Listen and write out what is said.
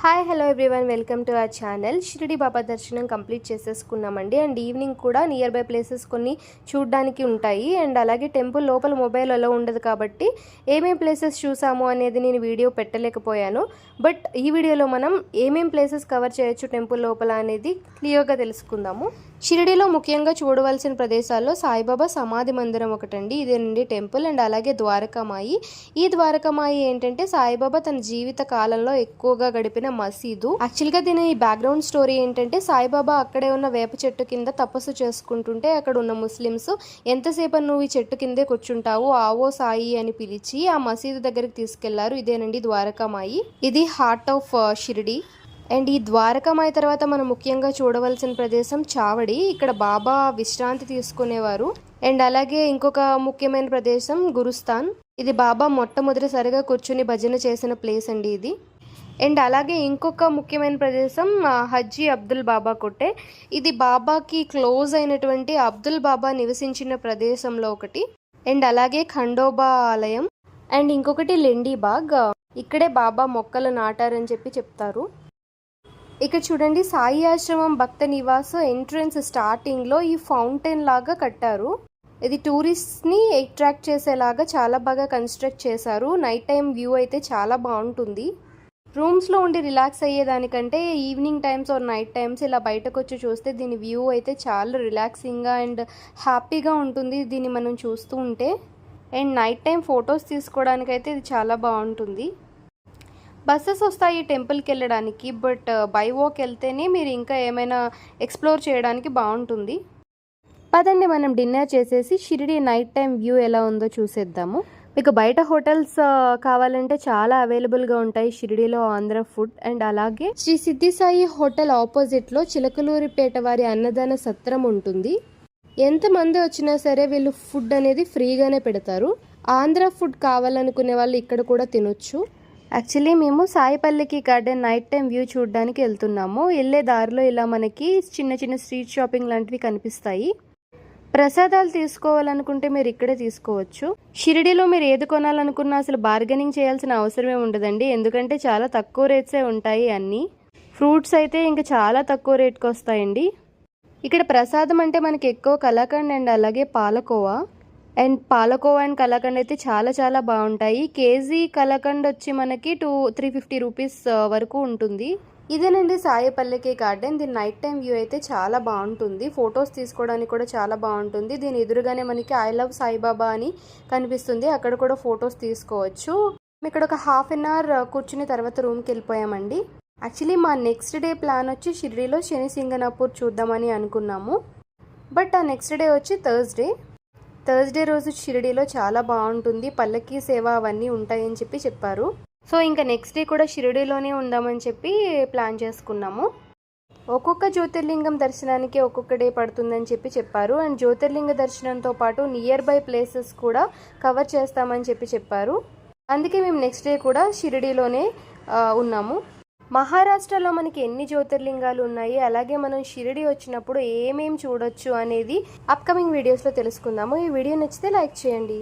Hi hello everyone welcome to our channel Shirdi Baba దర్శనం complete చేసేసుకున్నామండి. And evening కూడా nearby places కొన్ని చూడడానికి ఉంటాయి. అండ్ అలాగే టెంపుల్ లోపల మొబైల్ అలా ఉండదు కాబట్టి ఏమేం ప్లేసెస్ చూసాము అనేది నేను వీడియో పెట్టలేకపోయాను. బట్ ఈ వీడియోలో మనం ఏమేం ప్లేసెస్ కవర్ చేయొచ్చు టెంపుల్ లోపల అనేది క్లియర్గా తెలుసుకుందాము. షిరిడిలో ముఖ్యంగా చూడవలసిన ప్రదేశాల్లో సాయిబాబా సమాధి మందిరం ఒకటండి. ఇదేనండి టెంపుల్ అండ్ అలాగే ద్వారకామాయి. ఈ ద్వారకామాయి ఏంటంటే సాయిబాబా తన జీవిత కాలంలో ఎక్కువగా గడిపిన మసీదు. యాక్చువల్గా దీని బ్యాక్గ్రౌండ్ స్టోరీ ఏంటంటే సాయిబాబా అక్కడే ఉన్న వేప చెట్టు కింద తపస్సు చేసుకుంటుంటే అక్కడ ఉన్న ముస్లిమ్స్ ఎంతసేపు నువ్వు ఈ చెట్టు కిందే కూర్చుంటావు? ఆవో సాయి అని పిలిచి ఆ మసీదు దగ్గరికి తీసుకెళ్ళారు. ఇదేనండి ద్వారకామాయి. ఇది heart of uh, Shirdi. And ఈ ద్వారకామాయి తర్వాత మనం ముఖ్యంగా చూడవలసిన ప్రదేశం చావడి. ఇక్కడ బాబా విశ్రాంతి తీసుకునేవారు. అండ్ అలాగే ఇంకొక ముఖ్యమైన ప్రదేశం గురుస్థాన్. ఇది బాబా మొట్టమొదటిసారిగా కూర్చుని భజన చేసిన ప్లేస్ అండి ఇది. అండ్ అలాగే ఇంకొక ముఖ్యమైన ప్రదేశం హజ్జీ అబ్దుల్ బాబా కొట్టే ఇది బాబాకి క్లోజ్ అయినటువంటి అబ్దుల్ బాబా నివసించిన ప్రదేశంలో ఒకటి. అండ్ అలాగే ఖండోబా ఆలయం. అండ్ ఇంకొకటి లెండీబాగ్ ఇక్కడే బాబా మొక్కలు నాటారని చెప్పి చెప్తారు. ఇక్కడ చూడండి సాయి ఆశ్రమం భక్త నివాస్ ఎంట్రన్స్ స్టార్టింగ్లో ఈ ఫౌంటైన్ లాగా కట్టారు. ఇది టూరిస్ట్ని అట్రాక్ట్ చేసేలాగా చాలా బాగా కన్స్ట్రక్ట్ చేశారు. నైట్ టైం వ్యూ అయితే చాలా బాగుంటుంది. రూమ్స్లో ఉండి relax అయ్యేదానికంటే evening times or night times ఇలా బయటకు వచ్చి చూస్తే దీని వ్యూ అయితే చాలా రిలాక్సింగ్గా అండ్ హ్యాపీగా ఉంటుంది దీన్ని మనం చూస్తూ ఉంటే. అండ్ నైట్ టైం ఫొటోస్ తీసుకోవడానికి అయితే ఇది చాలా బాగుంటుంది. బస్సెస్ వస్తాయి టెంపుల్కి వెళ్ళడానికి బట్ uh, బై వాక్ వెళ్తేనే మీరు ఇంకా ఏమైనా ఎక్స్ప్లోర్ చేయడానికి బాగుంటుంది. పదండి మనం డిన్నర్ చేసేసి షిరిడి నైట్ టైం వ్యూ ఎలా ఉందో చూసేద్దాము. మీకు బయట హోటల్స్ కావాలంటే చాలా అవైలబుల్గా ఉంటాయి. షిరిడిలో ఆంధ్ర ఫుడ్ అండ్ అలాగే శ్రీ సిద్ధి సాయి హోటల్ ఆపోజిట్లో చిలకలూరిపేట వారి అన్నదాన సత్రం ఉంటుంది. ఎంతమంది వచ్చినా సరే వీళ్ళు ఫుడ్ అనేది ఫ్రీగానే పెడతారు. ఆంధ్ర ఫుడ్ కావాలనుకునే వాళ్ళు ఇక్కడ కూడా తినొచ్చు. యాక్చువల్లీ మేము సాయిపల్లికి గార్డెన్ నైట్ టైం వ్యూ చూడడానికి వెళ్తున్నాము. వెళ్ళే దారిలో ఇలా మనకి చిన్న చిన్న స్ట్రీట్ షాపింగ్ లాంటివి కనిపిస్తాయి. ప్రసాదాలు తీసుకోవాలనుకుంటే మీరు ఇక్కడే తీసుకోవచ్చు. షిరిడీలో మీరు ఏది కొనాలనుకున్నా అసలు బార్గెనింగ్ చేయాల్సిన అవసరమే ఉండదండి. ఎందుకంటే చాలా తక్కువ రేట్సే ఉంటాయి అన్నీ. ఫ్రూట్స్ అయితే ఇంకా చాలా తక్కువ రేట్కి వస్తాయండి. ఇక్కడ ప్రసాదం అంటే మనకి ఎక్కువ కలాకండ్ అండ్ అలాగే పాలకోవా. అండ్ పాలకోవా అండ్ కలాకండ్ అయితే చాలా చాలా బాగుంటాయి. కేజీ కలాకండ్ వచ్చి మనకి టూ త్రీ ఫిఫ్టీ రూపీస్ వరకు ఉంటుంది. ఇదేనండి సాయిపల్లెకి గార్డెన్. దీని నైట్ టైం వ్యూ అయితే చాలా బాగుంటుంది. ఫొటోస్ తీసుకోవడానికి కూడా చాలా బాగుంటుంది. దీని ఎదురుగానే మనకి ఐ లవ్ సాయిబాబా అని కనిపిస్తుంది. అక్కడ కూడా ఫొటోస్ తీసుకోవచ్చు. ఇక్కడ ఒక హాఫ్ అన్ అవర్ కూర్చుని తర్వాత రూమ్కి వెళ్ళిపోయామండి. యాక్చువల్లీ మా నెక్స్ట్ డే ప్లాన్ వచ్చి షిరిడీలో శని సింగనాపూర్ చూద్దామని అనుకున్నాము. బట్ ఆ నెక్స్ట్ డే వచ్చి థర్స్డే. థర్స్డే రోజు షిరిడీలో చాలా బాగుంటుంది. పల్లకి సేవ అవన్నీ ఉంటాయని చెప్పి చెప్పారు. సో ఇంకా నెక్స్ట్ డే కూడా షిరిడీలోనే ఉందామని చెప్పి ప్లాన్ చేసుకున్నాము. ఒక్కొక్క జ్యోతిర్లింగం దర్శనానికి ఒక్కొక్క డే పడుతుందని చెప్పి చెప్పారు. అండ్ జ్యోతిర్లింగ దర్శనంతో పాటు నియర్ బై ప్లేసెస్ కూడా కవర్ చేస్తామని చెప్పి చెప్పారు. అందుకే మేము నెక్స్ట్ డే కూడా షిరిడీలోనే ఉన్నాము. మహారాష్ట్రలో మనకి ఎన్ని జ్యోతిర్లింగాలు ఉన్నాయి అలాగే మనం షిరిడి వచ్చినప్పుడు ఏమేం చూడొచ్చు అనేది అప్కమింగ్ వీడియోస్లో తెలుసుకుందాము. ఈ వీడియో నచ్చితే లైక్ చేయండి.